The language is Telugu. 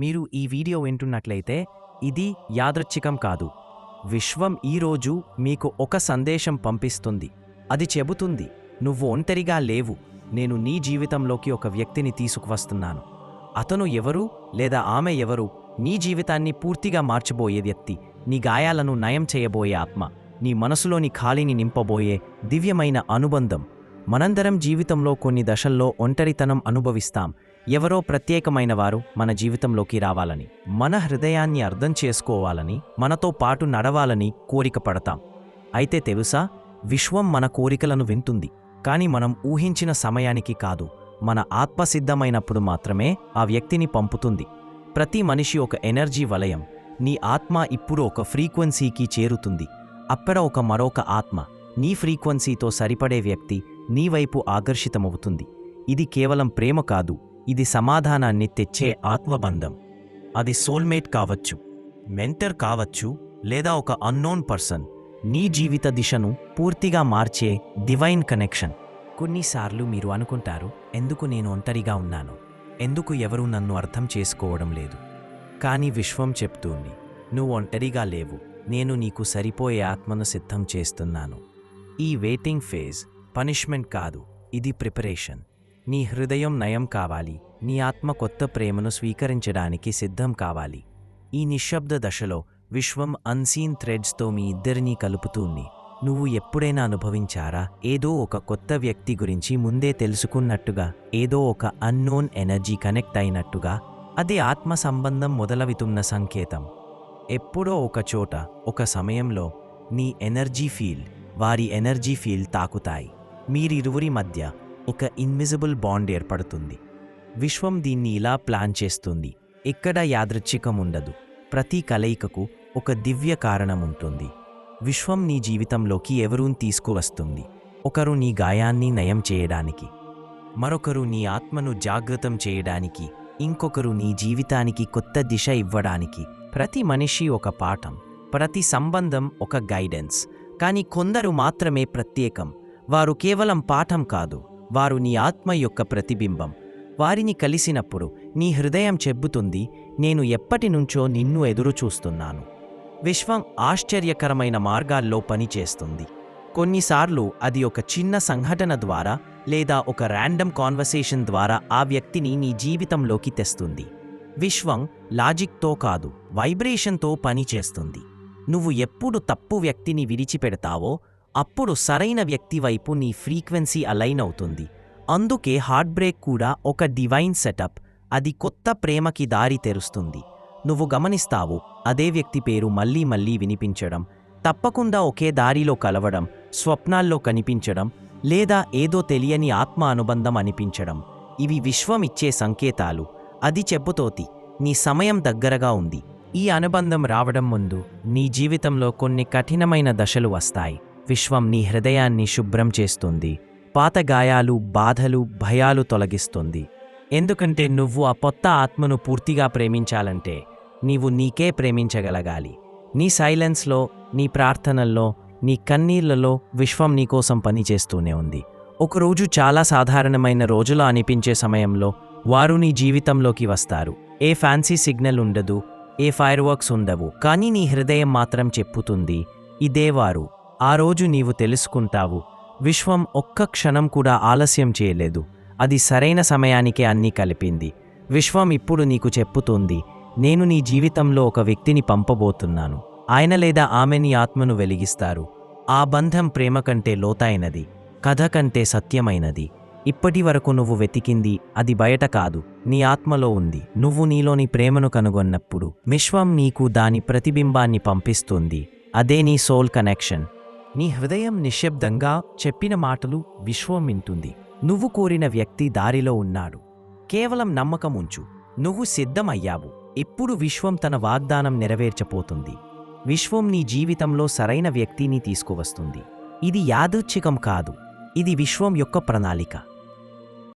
మీరు ఈ వీడియో వింటున్నట్లయితే ఇది యాదృచ్ఛికం కాదు. విశ్వం ఈరోజు మీకు ఒక సందేశం పంపిస్తుంది. అది చెబుతుంది నువ్వు ఒంటరిగా లేవు. నేను నీ జీవితంలోకి ఒక వ్యక్తిని తీసుకువస్తున్నాను. అతను ఎవరు లేదా ఆమె ఎవరు? నీ జీవితాన్ని పూర్తిగా మార్చబోయే వ్యక్తి నీ గాయాలను నయం చేయబోయే ఆత్మ నీ మనసులోని ఖాళీని నింపబోయే దివ్యమైన అనుబంధం. మనందరం జీవితంలో కొన్ని దశల్లో ఒంటరితనం అనుభవిస్తాం. ఎవరో ప్రత్యేకమైన వారు మన జీవితంలోకి రావాలని మన హృదయాన్ని అర్థం చేసుకోవాలని మనతో పాటు నడవాలని కోరిక పడతాం. అయితే తెలుసా విశ్వం మన కోరికలను వింటుంది కానీ మనం ఊహించిన సమయానికి కాదు మన ఆత్మసిద్ధమైనప్పుడు మాత్రమే ఆ వ్యక్తిని పంపుతుంది. ప్రతి మనిషి ఒక ఎనర్జీ వలయం నీ ఆత్మ ఇప్పుడు ఒక ఫ్రీక్వెన్సీకి చేరుతుంది. అక్కడ ఒక మరొక ఆత్మ నీ ఫ్రీక్వెన్సీతో సరిపడే వ్యక్తి నీ వైపు ఆకర్షితమవుతుంది. ఇది కేవలం ప్రేమ కాదు ఇది సమాధానాన్ని తెచ్చే ఆత్మబంధం. అది సోల్మేట్ కావచ్చు మెంటర్ కావచ్చు లేదా ఒక అన్నోన్ పర్సన్. నీ జీవిత దిశను పూర్తిగా మార్చే డివైన్ కనెక్షన్. కొన్నిసార్లు మీరు అనుకుంటారు ఎందుకు నేను ఒంటరిగా ఉన్నాను? ఎందుకు ఎవరూ నన్ను అర్థం చేసుకోవడం లేదు? కానీ విశ్వం చెప్తుంది నువ్వు ఒంటరిగా లేవు. నేను నీకు సరిపోయే ఆత్మను సిద్ధం చేస్తున్నాను. ఈ వెయిటింగ్ ఫేజ్ పనిష్మెంట్ కాదు ఇది ప్రిపరేషన్. నీ హృదయం నయం కావాలి. నీ ఆత్మ కొత్త ప్రేమను స్వీకరించడానికి సిద్ధం కావాలి. ఈ నిశ్శబ్ద దశలో విశ్వం అన్సీన్ థ్రెడ్స్తో మీ ఇద్దరినీ కలుపుతుంది. నువ్వు ఎప్పుడైనా అనుభవించారా? ఏదో ఒక కొత్త వ్యక్తి గురించి ముందే తెలుసుకున్నట్టుగా ఏదో ఒక అన్నోన్ ఎనర్జీ కనెక్ట్ అయినట్టుగా అది ఆత్మ సంబంధం మొదలవుతున్న సంకేతం. ఎప్పుడో ఒక చోట ఒక సమయంలో నీ ఎనర్జీ ఫీల్డ్ వారి ఎనర్జీ ఫీల్డ్ తాకుతాయి. మీరిరువురి మధ్య ఒక ఇన్విజిబుల్ బాండ్ ఏర్పడుతుంది. విశ్వం దీన్ని ఇలా ప్లాన్ చేస్తుంది. ఎక్కడ యాదృచ్ఛికం ఉండదు. ప్రతి కలయికకు ఒక దివ్య కారణం ఉంటుంది. విశ్వం నీ జీవితంలోకి ఎవరూ తీసుకువస్తుంది. ఒకరు నీ గాయాన్ని నయం చేయడానికి. మరొకరు నీ ఆత్మను జాగృతం చేయడానికి. ఇంకొకరు నీ జీవితానికి కొత్త దిశ ఇవ్వడానికి. ప్రతి మనిషి ఒక పాఠం. ప్రతి సంబంధం ఒక గైడెన్స్ కానీ కొందరు మాత్రమే ప్రత్యేకం. వారు కేవలం పాఠం కాదు. వారు నీ ఆత్మ యొక్క ప్రతిబింబం. వారిని కలిసినప్పుడు నీ హృదయం చెబుతుంది నేను ఎప్పటి నుంచో నిన్ను ఎదురుచూస్తున్నాను విశ్వం ఆశ్చర్యకరమైన మార్గాల్లో పనిచేస్తుంది. కొన్నిసార్లు అది ఒక చిన్న సంఘటన ద్వారా లేదా ఒక ర్యాండమ్ కాన్వర్సేషన్ ద్వారా ఆ వ్యక్తిని నీ జీవితంలోకి తెస్తుంది. విశ్వం లాజిక్తో కాదు వైబ్రేషన్తో పనిచేస్తుంది. నువ్వు ఎప్పుడు తప్పు వ్యక్తిని విడిచిపెడతావో అప్పుడు సరైన వ్యక్తి వైపు నీ ఫ్రీక్వెన్సీ అలైన్ అవుతుంది. అందుకే హార్ట్ బ్రేక్ కూడా ఒక డివైన్ సెటప్. అది కొత్త ప్రేమకి దారి తెరుస్తుంది. నువ్వు గమనిస్తావు అదే వ్యక్తి పేరు మళ్ళీ మళ్ళీ వినిపించడం తప్పకుండా ఒకే దారిలో కలవడం స్వప్నాల్లో కనిపించడం లేదా ఏదో తెలియని ఆత్మ అనుబంధం అనిపించడం. ఇవి విశ్వం ఇచ్చే సంకేతాలు. అది చెప్పుతోతి నీ సమయం దగ్గరగా ఉంది. ఈ అనుబంధం రావడం ముందు నీ జీవితంలో కొన్ని కఠినమైన దశలు వస్తాయి. విశ్వం నీ హృదయాన్ని శుభ్రం చేస్తుంది. పాత గాయాలు బాధలు భయాలు తొలగిస్తుంది. ఎందుకంటే నువ్వు ఆ కొత్త ఆత్మను పూర్తిగా ప్రేమించాలంటే నీవు నీకే ప్రేమించగలగాలి. నీ సైలెన్స్లో నీ ప్రార్థనల్లో నీ కన్నీళ్ళలో విశ్వం నీకోసం పనిచేస్తూనే ఉంది. ఒకరోజు చాలా సాధారణమైన రోజులా అనిపించే సమయంలో వారు నీ జీవితంలోకి వస్తారు. ఏ ఫ్యాన్సీ సిగ్నల్ ఉండదు ఏ ఫైర్ వర్క్స్ ఉండవు. కానీ నీ హృదయం మాత్రం చెప్పుతుంది ఇదే వారు. ఆ రోజు నీవు తెలుసుకుంటావు. విశ్వం ఒక్క క్షణం కూడా ఆలస్యం చేయలేదు. అది సరైన సమయానికే అన్నీ కలిపింది. విశ్వం ఇప్పుడు నీకు చెప్పుతోంది. నేను నీ జీవితంలో ఒక వ్యక్తిని పంపబోతున్నాను. ఆయన లేదా ఆమె నీ ఆత్మను వెలిగిస్తారు. ఆ బంధం ప్రేమ కంటే లోతైనది. కథ కంటే సత్యమైనది. ఇప్పటి వరకు నువ్వు వెతికింది అది బయట కాదు. నీ ఆత్మలో ఉంది. నువ్వు నీలోని ప్రేమను కనుగొన్నప్పుడు విశ్వం నీకు దాని ప్రతిబింబాన్ని పంపిస్తుంది. అదే నీ సోల్ కనెక్షన్. నీ హృదయం నిశ్శబ్దంగా చెప్పిన మాటలు విశ్వం వింటుంది. నువ్వు కోరిన వ్యక్తి దారిలో ఉన్నాడు. కేవలం నమ్మకం ఉంచు. నువ్వు సిద్ధమయ్యావు. ఇప్పుడు విశ్వం తన వాగ్దానం నెరవేర్చపోతుంది విశ్వం నీ జీవితంలో సరైన వ్యక్తిని తీసుకువస్తుంది. ఇది యాదృచ్ఛికం కాదు. ఇది విశ్వం యొక్క ప్రణాళిక.